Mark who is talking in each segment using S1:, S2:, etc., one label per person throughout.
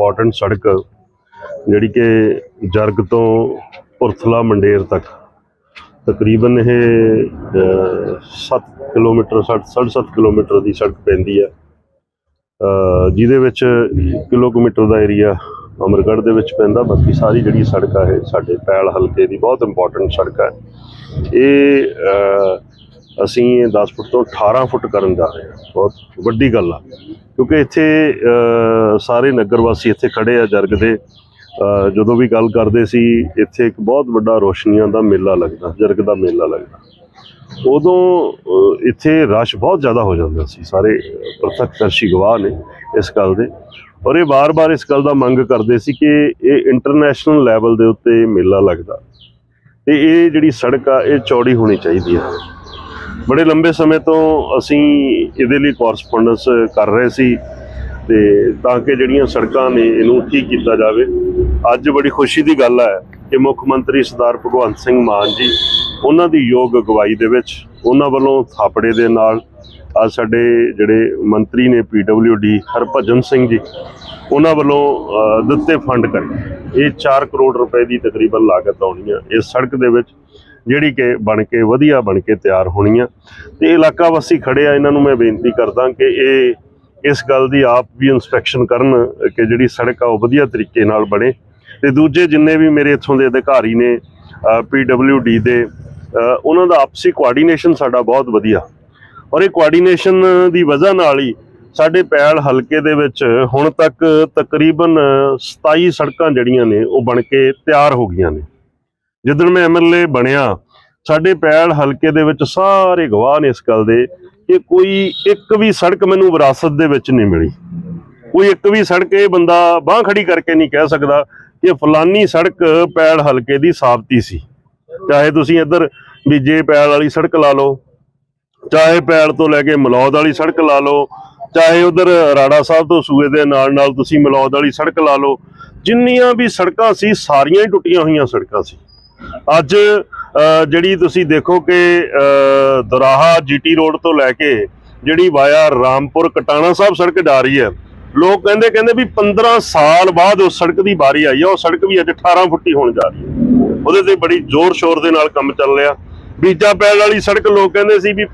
S1: Important ਸੜਕ ਜਿਹੜੀ ਕਿ ਜਰਗ ਤੋਂ ਪੁਰਥਲਾ ਮੰਡੇਰ ਤੱਕ ਤਕਰੀਬਨ ਇਹ 7 ਕਿਲੋਮੀਟਰ 7.5 ਕਿਲੋਮੀਟਰ ਦੀ ਸੜਕ ਪੈਂਦੀ ਹੈ। ਜਿਹਦੇ ਵਿੱਚ ਕਿਲੋਮੀਟਰ ਦਾ ਏਰੀਆ ਅਮਰਗੜ੍ਹ ਦੇ ਵਿੱਚ ਪੈਂਦਾ। ਬਾਕੀ ਸਾਰੀ ਜਿਹੜੀ ਸੜਕ ਆ ਇਹ ਸਾਡੇ ਪੈਲ ਹਲਕੇ ਦੀ ਬਹੁਤ ਇੰਪੋਰਟੈਂਟ ਸੜਕ ਹੈ ਇਹ ਅਸੀਂ ਇਹ 10 ਫੁੱਟ ਤੋਂ 18 ਫੁੱਟ ਕਰਨ ਜਾ ਰਹੇ ਹਾਂ। ਬਹੁਤ ਵੱਡੀ ਗੱਲ ਆ। ਕਿਉਂਕਿ ਇੱਥੇ ਸਾਰੇ ਨਗਰ ਵਾਸੀ ਇੱਥੇ ਖੜੇ ਆ ਜਰਗ ਦੇ। ਜਦੋਂ ਵੀ ਗੱਲ ਕਰਦੇ ਸੀ, ਇੱਥੇ ਇੱਕ ਬਹੁਤ ਵੱਡਾ ਰੋਸ਼ਨੀਆਂ ਦਾ ਮੇਲਾ ਲੱਗਦਾ, ਜਰਗ ਦਾ ਮੇਲਾ ਲੱਗਦਾ। ਉਦੋਂ ਇੱਥੇ ਰਸ਼ ਬਹੁਤ ਜ਼ਿਆਦਾ ਹੋ ਜਾਂਦਾ ਸੀ। ਸਾਰੇ ਪ੍ਰਤੱਖਦਰਸ਼ੀ ਗਵਾਹ ਨੇ ਇਸ ਗੱਲ ਦੇ। ਔਰ ਇਹ ਵਾਰ-ਵਾਰ ਇਸ ਗੱਲ ਦਾ ਮੰਗ ਕਰਦੇ ਸੀ ਕਿ ਇਹ ਇੰਟਰਨੈਸ਼ਨਲ ਲੈਵਲ ਦੇ ਉੱਤੇ ਮੇਲਾ ਲੱਗਦਾ। ਤੇ ਇਹ ਜਿਹੜੀ ਸੜਕ ਆ, ਇਹ ਚੌੜੀ ਹੋਣੀ ਚਾਹੀਦੀ ਹੈ ਬੜੇ ਲੰਬੇ ਸਮੇਂ ਤੋਂ ਅਸੀਂ ਇਹਦੇ ਲਈ ਕੋਰਸਪੋਂਡੈਂਸ ਕਰ ਰਹੇ ਸੀ ਤੇ ਤਾਂ ਕਿ ਜਿਹੜੀਆਂ ਸੜਕਾਂ ਨੇ ਇਹਨੂੰ ਠੀਕ ਕੀਤਾ ਜਾਵੇ। ਅੱਜ ਬੜੀ ਖੁਸ਼ੀ ਦੀ ਗੱਲ ਹੈ ਕਿ ਮੁੱਖ ਮੰਤਰੀ ਸਰਦਾਰ ਭਗਵੰਤ ਸਿੰਘ ਮਾਨ ਜੀ ਉਹਨਾਂ ਦੀ ਯੋਗ ਅਗਵਾਈ ਦੇ ਵਿੱਚ ਉਹਨਾਂ ਵੱਲੋਂ ਥਾਪੜੇ ਦੇ ਨਾਲ ਅੱਜ ਸਾਡੇ ਜਿਹੜੇ ਮੰਤਰੀ ਨੇ ਡੀ ਹਰਭਜਨ ਸਿੰਘ ਜੀ, ਉਹਨਾਂ ਵੱਲੋਂ ਦਿੱਤੇ ਫੰਡ ਕਰਕੇ ਇਹ 4 ਕਰੋੜ ਰੁਪਏ ਦੀ ਤਕਰੀਬਨ ਲਾਗਤ ਆਉਣੀ ਹੈ ਇਸ ਸੜਕ ਦੇ ਵਿੱਚ ਜਿਹੜੀ ਕਿ ਬਣ ਕੇ ਵਧੀਆ ਬਣ ਕੇ ਤਿਆਰ ਹੋਣੀ ਆ। ਤੇ ਇਲਾਕਾ ਵਾਸੀ ਖੜੇ ਆ, ਇਹਨਾਂ ਨੂੰ ਮੈਂ ਬੇਨਤੀ ਕਰਦਾ ਕਿ ਇਹ ਇਸ ਗੱਲ ਦੀ ਆਪ ਵੀ ਇਨਸਪੈਕਸ਼ਨ ਕਰਨ ਕਿ ਜਿਹੜੀ ਸੜਕ ਆ, ਉਹ ਵਧੀਆ ਤਰੀਕੇ ਨਾਲ ਬਣੇ। ਤੇ ਦੂਜੇ ਜਿੰਨੇ ਵੀ ਮੇਰੇ ਇੱਥੋਂ ਦੇ ਅਧਿਕਾਰੀ ਨੇ ਡੀ ਦੇ ਉਹਨਾਂ ਦਾ ਆਪਸੀ ਕੋਆਰਡੀਨੇਸ਼ਨ ਸਾਡਾ ਬਹੁਤ ਵਧੀਆ। ਔਰ ਇਹ ਕੋਆਰਡੀਨੇਸ਼ਨ ਦੀ ਵਜ੍ਹਾ ਨਾਲ ਹੀ ਸਾਡੇ ਪੈਲ ਹਲਕੇ ਦੇ ਵਿੱਚ ਹੁਣ ਤੱਕ ਤਕਰੀਬਨ 27 ਸੜਕਾਂ ਜਿਹੜੀਆਂ ਨੇ, ਉਹ ਬਣ ਕੇ ਤਿਆਰ ਹੋ ਗਈਆਂ ਨੇ। ਜਿੱਦਣ ਮੈਂ ਐਮਐਲਏ ਬਣਿਆ, ਸਾਡੇ ਪੈਲ ਹਲਕੇ ਦੇ ਵਿੱਚ ਸਾਰੇ ਗਵਾਹ ਨੇ ਇਸ ਗੱਲ ਦੇ ਕਿ ਕੋਈ ਇੱਕ ਵੀ ਸੜਕ ਮੈਨੂੰ ਵਿਰਾਸਤ ਦੇ ਵਿੱਚ ਨਹੀਂ ਮਿਲੀ। ਕੋਈ ਇੱਕ ਵੀ ਸੜਕ ਇਹ ਬੰਦਾ ਬਾਹ ਖੜੀ ਕਰਕੇ ਨਹੀਂ ਕਹਿ ਸਕਦਾ ਕਿ ਫਲਾਨੀ ਸੜਕ ਪੈਲ ਹਲਕੇ ਦੀ ਸਾਬਤੀ ਸੀ। ਚਾਹੇ ਤੁਸੀਂ ਇੱਧਰ ਬੀਜੇ ਪੈਲ ਵਾਲੀ ਸੜਕ ਲਾ ਲਓ, ਚਾਹੇ ਪੈਲ ਤੋਂ ਲੈ ਕੇ ਮਲੌਦ ਵਾਲੀ ਸੜਕ ਲਾ ਲਓ, ਚਾਹੇ ਉਧਰ ਰਾੜਾ ਸਾਹਿਬ ਤੋਂ ਸੂਏ ਦੇ ਨਾਲ ਨਾਲ ਤੁਸੀਂ ਮਲੌਦ ਵਾਲੀ ਸੜਕ ਲਾ ਲਓ, ਜਿੰਨੀਆਂ ਵੀ ਸੜਕਾਂ ਸੀ, ਸਾਰੀਆਂ ਹੀ ਟੁੱਟੀਆਂ ਹੋਈਆਂ ਸੜਕਾਂ ਸੀ। ਅੱਜ ਅ, ਜਿਹੜੀ ਤੁਸੀਂ ਦੇਖੋ ਕਿ ਅ, ਦੁਰਾਹਾ ਜੀਟੀ ਰੋਡ ਤੋਂ ਲੈ ਕੇ ਜਿਹੜੀ ਵਾਇਆ ਰਾਮਪੁਰ ਕਟਾਣਾ ਸਾਹਿਬ ਸੜਕ ਜਾ ਰਹੀ ਹੈ ਲੋਕ ਕਹਿੰਦੇ ਕਹਿੰਦੇ ਵੀ 15 ਸਾਲ ਬਾਅਦ ਉਸ ਸੜਕ ਦੀ ਵਾਰੀ ਆਈ ਹੈ ਉਹ ਸੜਕ ਵੀ ਅੱਜ 18 ਫੁੱਟੀ ਹੋਣ ਜਾ ਰਹੀ ਹੈ। ਉਹਦੇ ਤੇ ਬੜੀ ਜ਼ੋਰ ਸ਼ੋਰ ਦੇ ਨਾਲ ਕੰਮ ਚੱਲ ਰਿਹਾ। ਬੀਜਾ ਪੈਲ ਵਾਲੀ ਸੜਕ ਲੋਕ ਕਹਿੰਦੇ ਸੀ ਵੀ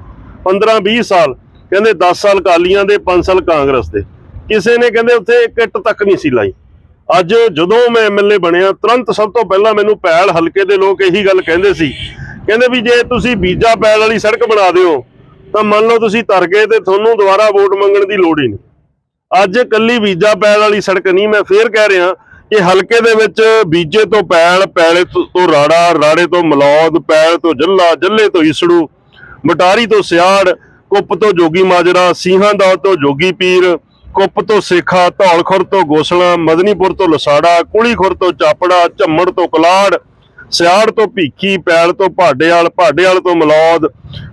S1: 15 20 ਸਾਲ ਕਹਿੰਦੇ 10 ਸਾਲ ਕਾਲੀਆਂ ਦੇ 5 ਸਾਲ ਕਾਂਗਰਸ ਦੇ। ਕਿਸੇ ਨੇ ਕਹਿੰਦੇ ਉੱਥੇ ਇੱਕ ਇੱਟ ਤੱਕ ਨਹੀਂ ਸੀ ਲਾਈ। ਅੱਜ ਜਦੋਂ ਮੈਂ ਐਮਐਲਏ ਬਣਿਆ, ਤੁਰੰਤ ਸਭ ਤੋਂ ਪਹਿਲਾਂ ਮੈਨੂੰ ਪੈਲ ਹਲਕੇ ਦੇ ਲੋਕ ਇਹੀ ਗੱਲ ਕਹਿੰਦੇ ਸੀ। ਕਹਿੰਦੇ ਵੀ ਜੇ ਤੁਸੀਂ ਬੀਜਾ ਪੈਲ ਵਾਲੀ ਸੜਕ ਬਣਾ ਦਿਓ, ਤਾਂ ਮੰਨ ਲਓ ਤੁਸੀਂ ਤਰ ਗਏ ਤੇ ਤੁਹਾਨੂੰ ਦੁਬਾਰਾ ਵੋਟ ਮੰਗਣ ਦੀ ਲੋੜ ਹੀ ਨਹੀਂ। ਅੱਜ ਕੱਲੀ ਬੀਜਾ ਪੈਲ ਵਾਲੀ ਸੜਕ ਨਹੀਂ, ਮੈਂ ਫੇਰ ਕਹਿ ਰਿਹਾ ਕਿ ਹਲਕੇ ਦੇ ਵਿੱਚ ਬੀਜੇ ਤੋਂ ਪੈਲ, ਪੈਲੇ ਤੋਂ ਰਾੜਾ, ਰਾੜੇ ਤੋਂ ਮਲੌਦ, ਪੈਲ ਤੋਂ ਜੱਲਾ, ਜੱਲੇ ਤੋਂ ਈਸੜੂ, ਮਟਾਰੀ ਤੋਂ ਸਿਆੜ, ਕੁੱਪ ਤੋਂ ਜੋਗੀ ਮਾਜਰਾ, ਸੀਹਾਂ ਦਾ ਤੋਂ ਜੋਗੀ ਪੀਰ ਕੁੱਪ ਤੋਂ ਸੇਖਾ, ਧੌਲਖੁਰ ਤੋਂ ਗੋਸਲਾ, ਮਦਨੀਪੁਰ ਤੋਂ ਲਸਾੜਾ, ਕੁਲੀਖੁਰ ਤੋਂ ਚਾਪੜਾ, ਝੰਮੜ ਤੋਂ ਕਲਾੜ, ਸਿਆੜ ਤੋਂ ਭੀਖੀ, ਪੈਲ ਤੋਂ ਭਾਡੇਵਾਲ ਭਾਡੇਵਾਲ ਤੋਂ ਮਲੌਦ,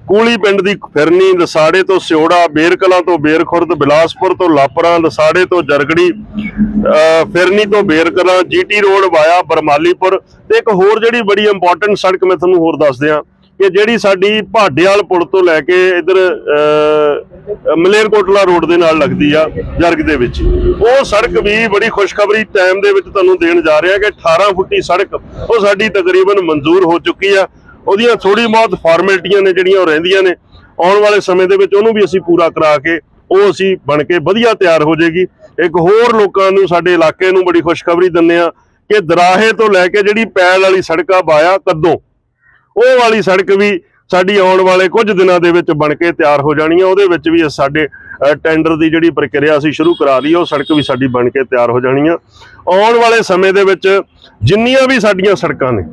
S1: ਕੂਲੀ ਪਿੰਡ ਦੀ ਫਿਰਨੀ, ਲਸਾੜੇ ਤੋਂ ਸਿਓੜਾ, ਬੇਰਕਲਾਂ ਤੋਂ ਬੇਰਖੁਰਦ, ਬਿਲਾਸਪੁਰ ਤੋਂ ਲਾਪਰਾਂ, ਲਸਾੜੇ ਤੋਂ ਜਰਗੜੀ ਫਿਰਨੀ ਤੋਂ Berkalan, GT road via Barmalipur, ਤੇ ਇੱਕ ਹੋਰ ਜਿਹੜੀ ਬੜੀ ਇੰਪੋਰਟੈਂਟ ਸੜਕ ਮੈਂ ਤੁਹਾਨੂੰ ਹੋਰ ਦੱਸ ਦਿਆਂ। ਕਿ ਜਿਹੜੀ ਸਾਡੀ ਭਾਡੇਵਾਲ ਪੁਲ ਤੋਂ ਲੈ ਕੇ ਇਧਰ ਮਲੇਰਕੋਟਲਾ ਰੋਡ ਦੇ ਨਾਲ ਲੱਗਦੀ ਆ ਜਰਗ ਦੇ ਵਿੱਚ। ਉਹ ਸੜਕ ਵੀ ਬੜੀ ਖੁਸ਼ਖਬਰੀ ਟਾਈਮ ਦੇ ਵਿੱਚ ਤੁਹਾਨੂੰ ਦੇਣ ਜਾ ਰਿਹਾ ਕਿ 18 ਫੁੱਟੀ ਸੜਕ ਉਹ ਸਾਡੀ ਤਕਰੀਬਨ ਮਨਜ਼ੂਰ ਹੋ ਚੁੱਕੀ ਆ। ਉਹਦੀਆਂ ਥੋੜੀ ਬਹੁਤ ਫਾਰਮੈਲਿਟੀਆਂ ਨੇ ਜਿਹੜੀਆਂ ਉਹ ਰਹਿੰਦੀਆਂ ਨੇ। ਆਉਣ ਵਾਲੇ ਸਮੇਂ ਦੇ ਵਿੱਚ ਉਹਨੂੰ ਵੀ ਅਸੀਂ ਪੂਰਾ ਕਰਾ ਕੇ ਉਹ ਅਸੀਂ ਬਣ ਕੇ ਵਧੀਆ ਤਿਆਰ ਹੋ ਜਾਏਗੀ। ਇੱਕ ਹੋਰ ਲੋਕਾਂ ਨੂੰ, ਸਾਡੇ ਇਲਾਕੇ ਨੂੰ ਬੜੀ ਖੁਸ਼ਖਬਰੀ ਦਿੰਨੇ ਆ ਕਿ ਦਰਾਹੇ ਤੋਂ ਲੈ ਕੇ ਜਿਹੜੀ ਪੈਲ ਵਾਲੀ ਸੜਕ ਆ ਬਾਇਆ ਕੱਦੋਂ ਉਹ ਵਾਲੀ ਸੜਕ ਵੀ ਸਾਡੀ ਆਉਣ ਵਾਲੇ ਕੁਝ ਦਿਨਾਂ ਦੇ ਵਿੱਚ ਬਣ ਕੇ ਤਿਆਰ ਹੋ ਜਾਣੀ ਆ। ਉਹਦੇ ਵਿੱਚ ਵੀ ਸਾਡੇ ਟੈਂਡਰ ਦੀ ਜਿਹੜੀ ਪ੍ਰਕਿਰਿਆ ਅਸੀਂ ਸ਼ੁਰੂ ਕਰਾ ਲਈ ਉਹ ਸੜਕ ਵੀ ਸਾਡੀ ਬਣ ਕੇ ਤਿਆਰ ਹੋ ਜਾਣੀ ਆ। ਆਉਣ ਵਾਲੇ ਸਮੇਂ ਦੇ ਵਿੱਚ ਜਿੰਨੀਆਂ ਵੀ ਸਾਡੀਆਂ ਸੜਕਾਂ ਨੇ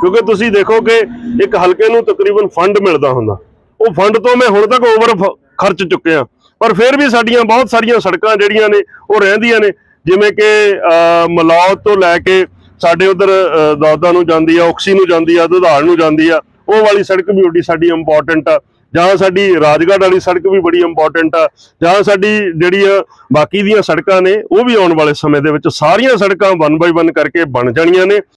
S1: ਕਿਉਂਕਿ ਤੁਸੀਂ ਦੇਖੋ ਕਿ ਇੱਕ ਹਲਕੇ ਨੂੰ ਤਕਰੀਬਨ ਫੰਡ ਮਿਲਦਾ ਹੁੰਦਾ। ਉਹ ਫੰਡ ਤੋਂ ਮੈਂ ਹੁਣ ਤੱਕ ਓਵਰ ਖਰਚ ਚੁੱਕਿਆ ਪਰ ਫਿਰ ਵੀ ਸਾਡੀਆਂ ਬਹੁਤ ਸਾਰੀਆਂ ਸੜਕਾਂ ਜਿਹੜੀਆਂ ਨੇ ਉਹ ਰਹਿੰਦੀਆਂ ਨੇ। ਜਿਵੇਂ ਕਿ ਅ, ਤੋਂ ਲੈ ਕੇ ਸਾਡੇ ਉਧਰ ਦੌਦਾ ਨੂੰ ਜਾਂਦੀ ਆ, ਔਕਸੀ ਨੂੰ ਜਾਂਦੀ ਆ ਦੁਧਾਲ ਨੂੰ ਜਾਂਦੀ ਆ, ਉਹ ਵਾਲੀ ਸੜਕ ਵੀ ਓਡੀ ਸਾਡੀ ਇੰਪੋਰਟੈਂਟ ਆ। ਜਾਂ ਸਾਡੀ ਰਾਜਗੜ੍ਹ ਵਾਲੀ ਸੜਕ ਵੀ ਬੜੀ ਇੰਪੋਰਟੈਂਟ ਆ। ਜਾਂ ਸਾਡੀ ਜਿਹੜੀ ਬਾਕੀ ਦੀਆਂ ਸੜਕਾਂ ਨੇ, ਉਹ ਵੀ ਆਉਣ ਵਾਲੇ ਸਮੇਂ ਦੇ ਵਿੱਚ ਸਾਰੀਆਂ ਸੜਕਾਂ ਵਨ ਬਾਈ ਵਨ ਕਰਕੇ ਬਣ ਜਾਣੀਆਂ ਨੇ।